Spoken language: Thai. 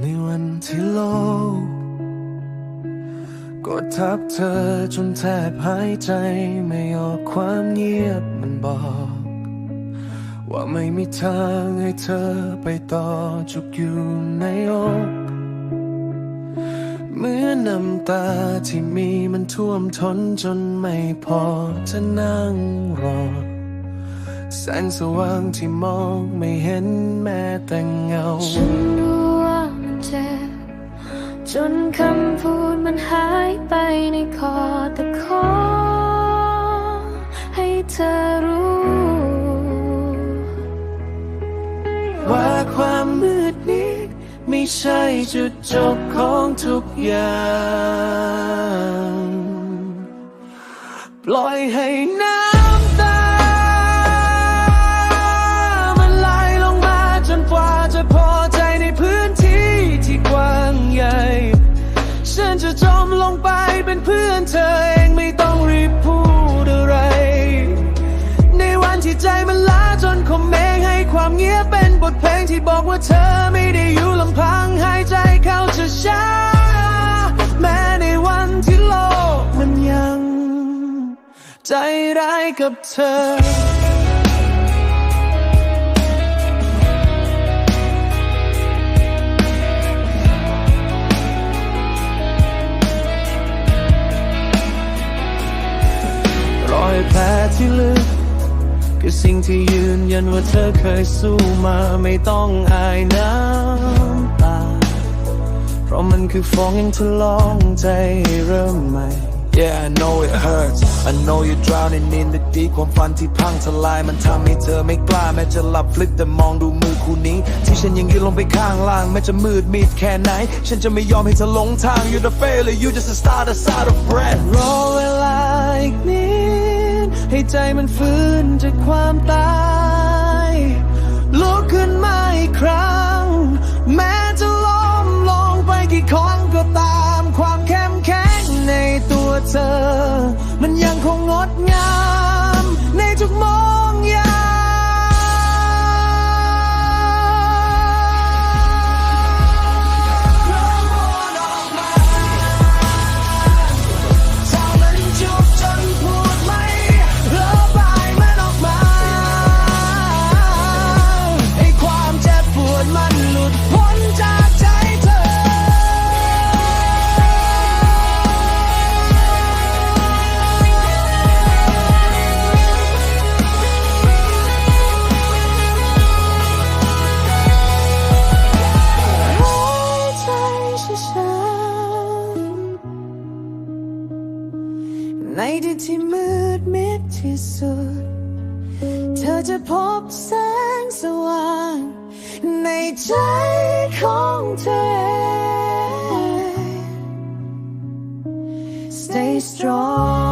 ในวันที่โลกกดทับเธอจนแทบหายใจไม่ออกความเงียบมันบอก ว่าไม่มีทางให้เธอไปต่อจุกอยู่ในอกเมื่อน้ำตาที่มีมันท่วมทนจนไม่พอจะนั่งรอ แสงสว่างที่มองไม่เห็นแม้แต่เงา เจ็บ จนคำพูดมันหายไปในคอแต่ขอให้เธอรู้ ว่าความมืดนี้ ไม่ใช่จุดจบของทุกอย่าง จมลงไปเป็นเพื่อนเธอเองไม่ต้องรีบพูดอะไร ในวันที่ใจมันล้าจนคมเมงให้ความเงียบเป็นบทเพลงที่บอกว่าเธอไม่ได้อยู่ลำพังหายใจเข้าช้าๆแม้ในวันที่โลกมันยัง ใจร้ายกับเธอ คือสิ่งที่ยืนยันว่าเธอเคยสู้มาไม่ต้องอายน้ำตา เพราะมันคือฟองยังทดลองใจให้เริ่มใหม่ Yeah, I know it hurts. I know you're drowning in the deep ความฝันที่พังทลายมันทำให้เธอไม่กล้าแม้จะหลับฟลิกแต่มองดูมือคู่นี้ ที่ฉันยังยืนลงไปข้างล่างแม้จะมืดมิดแค่ไหน ฉันจะไม่ยอมให้เธอหลงทาง You're the failure you just a start a side of breath รอเวลาอีกนิด ให้ใจมันฟื้นจากความตายลุกขึ้นมาอีกครั้งแม้ ในที่มืดมิดที่สุด เธอจะพบแสงสว่าง ในใจของเธอ Stay strong